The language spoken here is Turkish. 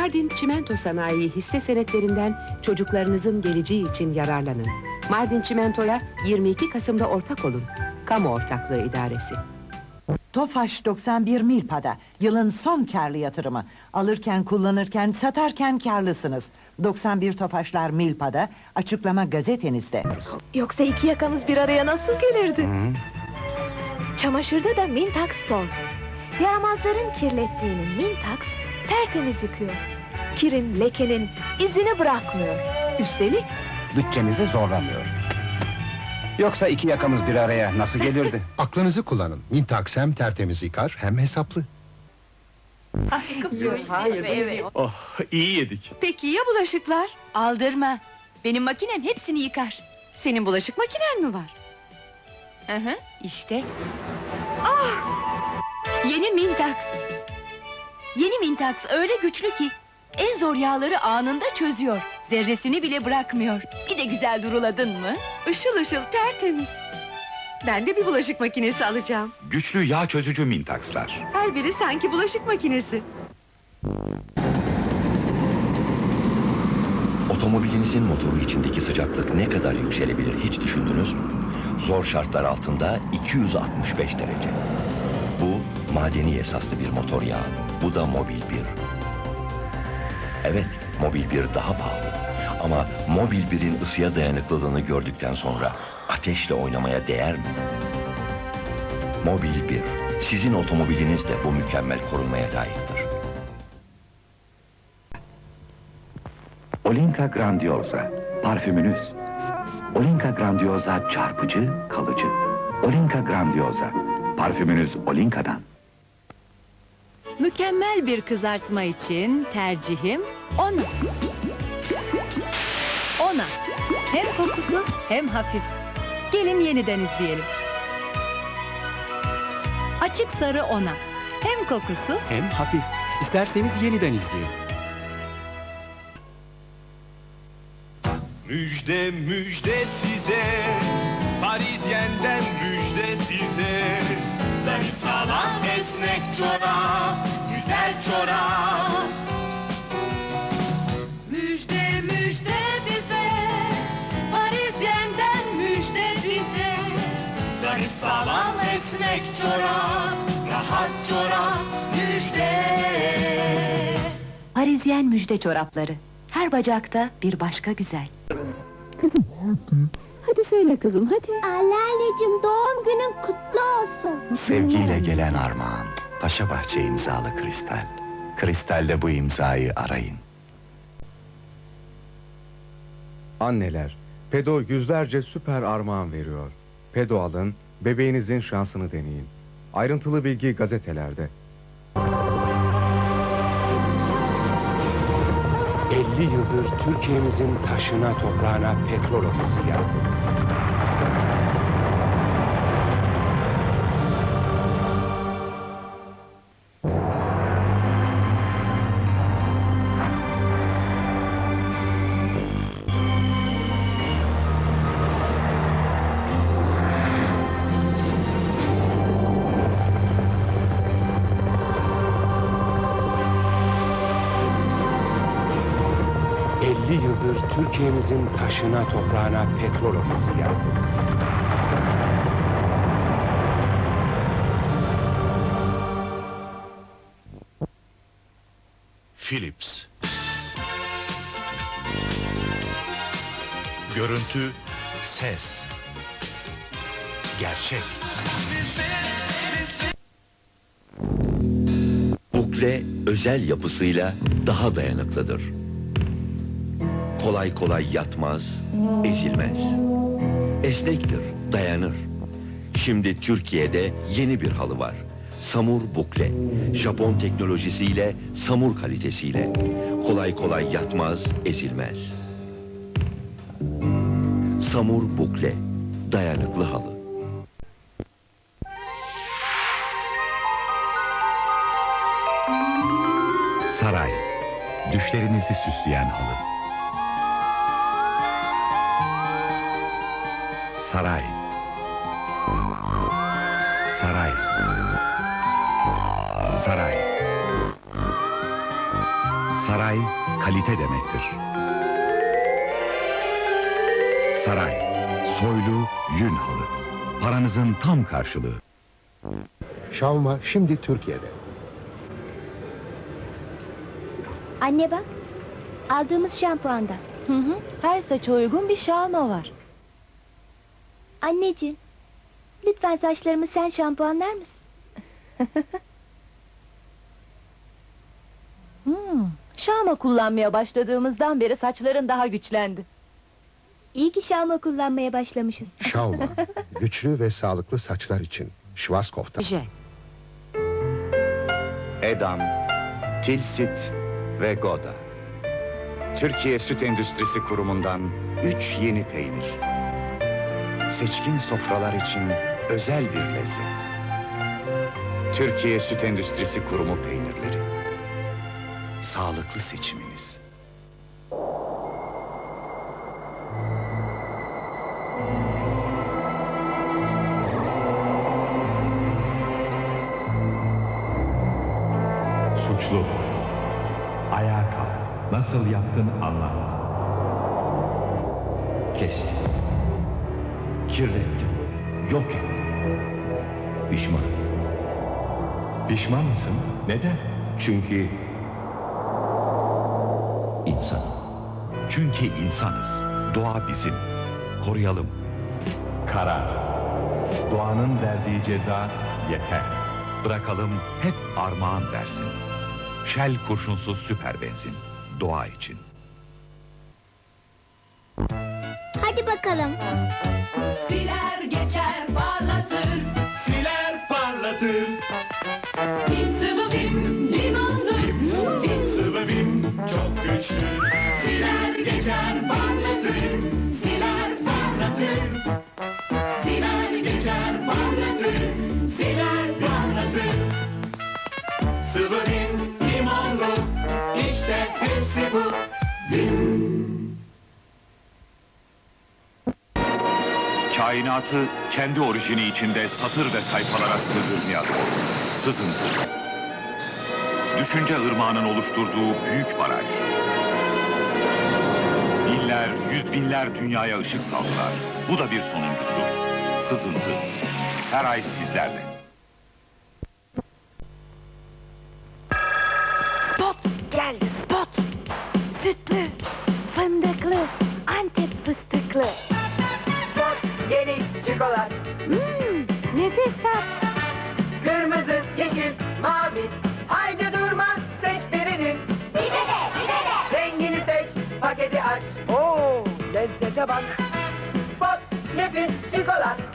Mardin Çimento Sanayi hisse senetlerinden çocuklarınızın geleceği için yararlanın. Mardin Çimento'ya 22 Kasım'da ortak olun. Kamu Ortaklığı İdaresi. Tofaş 91 Milpa'da yılın son karlı yatırımı. Alırken, kullanırken, satarken karlısınız. 91 Tofaşlar Milpa'da açıklama gazetenizde. Yoksa iki yakamız bir araya nasıl gelirdi? Çamaşırda da Mintax Toz. Yaramazların kirlettiğini Mintax tertemiz yıkıyor. Kirin, lekenin izini bırakmıyor. Üstelik bütçemizi zorlamıyor. Yoksa iki yakamız bir araya nasıl gelirdi? Aklınızı kullanın. Mintax hem tertemiz yıkar hem hesaplı. Oh, iyi yedik. Peki ya bulaşıklar? Aldırma. Benim makinem hepsini yıkar. Senin bulaşık makinen mi var? Hı hı, işte. Ah! Yeni Mintax. Yeni Mintax öyle güçlü ki en zor yağları anında çözüyor. Zerresini bile bırakmıyor. Bir de güzel duruladın mı? Işıl ışıl tertemiz. Ben de bir bulaşık makinesi alacağım. Güçlü yağ çözücü mintakslar. Her biri sanki bulaşık makinesi. Otomobilinizin motoru içindeki sıcaklık ne kadar yükselebilir hiç düşündünüz mü? Zor şartlar altında 265 derece. Bu madeni esaslı bir motor yağı. Bu da Mobil 1. Evet, Mobil 1 daha pahalı. Ama Mobil 1'in ısıya dayanıklılığını gördükten sonra ateşle oynamaya değer mi? Mobil 1, sizin otomobiliniz de bu mükemmel korunmaya layıktır. Olinka Grandiosa, parfümünüz. Olinka Grandiosa çarpıcı, kalıcı. Olinka Grandiosa, parfümünüz Olinka'dan. Mükemmel bir kızartma için tercihim ona. Ona. Hem kokusuz hem hafif. Gelin yeniden izleyelim. Açık sarı ona. Hem kokusuz Hem hafif. İsterseniz yeniden izleyin. Müjde müjde size Parisyen'den müjde size Zarif sağlam esnek çorap esnek çorap Rahat çorap müjde Parisyen müjde çorapları. Her bacakta bir başka güzel. Hadi söyle kızım hadi. Anneanneciğim doğum günün kutlu olsun. Sevgiyle gelen armağan, Paşa Bahçe imzalı kristal. Kristalde bu imzayı arayın. Anneler, Pedo yüzlerce süper armağan veriyor. Pedo alın, bebeğinizin şansını deneyin. Ayrıntılı bilgi gazetelerde. 50 yıldır Türkiye'mizin taşına toprağına petrol ofisi yazdık. Türkiye'mizin taşına toprağına petrol ofisi yazdık. Philips Görüntü Ses Gerçek Bukle özel yapısıyla daha dayanıklıdır. Kolay kolay yatmaz, ezilmez. Esnektir, dayanır. Şimdi Türkiye'de yeni bir halı var. Samur Bukle. Japon teknolojisiyle, samur kalitesiyle. Kolay kolay yatmaz, ezilmez. Samur Bukle. Dayanıklı halı. Saray, düşlerinizi süsleyen halı. Saray. Saray. Saray. Saray, kalite demektir. Saray, soylu, yün halı. Paranızın tam karşılığı. Şavma şimdi Türkiye'de. Anne bak. Aldığımız şampuanda. Hı hı. Her saça uygun bir şalma var. Anneciğim. Lütfen saçlarımı sen şampuanlar mısın? Hmm. Şalma kullanmaya başladığımızdan beri saçların daha güçlendi. İyi ki şalma kullanmaya başlamışız. Şavma, güçlü ve sağlıklı saçlar için. Schwarzkopf'tan. J. Edam, Tilsit ve Goda. Türkiye Süt Endüstrisi Kurumu'ndan üç yeni peynir. Seçkin sofralar için özel bir lezzet. Türkiye Süt Endüstrisi Kurumu peynirleri. Sağlıklı seçiminiz. Suçlu. Ayağa kalk. Nasıl yaptın anlat. Kes. Kirlettim. Yok ettim. Pişman. Pişman mısın? Neden? Çünkü insanım. Çünkü insanız. Doğa bizim. Koruyalım. Karar. Doğanın verdiği ceza yeter. Bırakalım hep armağan versin. Shell kurşunsuz süper benzin. Doğa için. Hadi bakalım. Siler geçer parlatır. Siler parlatır, Bim sıvı bim limonlu. Bim sıvı bim çok güçlü. siler geçer parlatır. Siler parlatır. Siler geçer parlatır. Siler parlatır. Sıvı bim, limonlu, işte hepsi bu. Kainatı kendi orijini içinde satır ve sayfalara sığdırmayan sızıntı. Düşünce ırmağının oluşturduğu büyük baraj. Binler, yüz binler dünyaya ışık saldılar. Bu da bir sonuncusu. Sızıntı. Her ay sizlerle. Spot geldi spot. Sütlü, yeni çikolat. Mmm, nefis tat. Kırmızı, yeşil, mavi. Haydi durma seç birini. Rengini seç, paketi aç. Oo, lezzete bak. Spot nefis çikolat.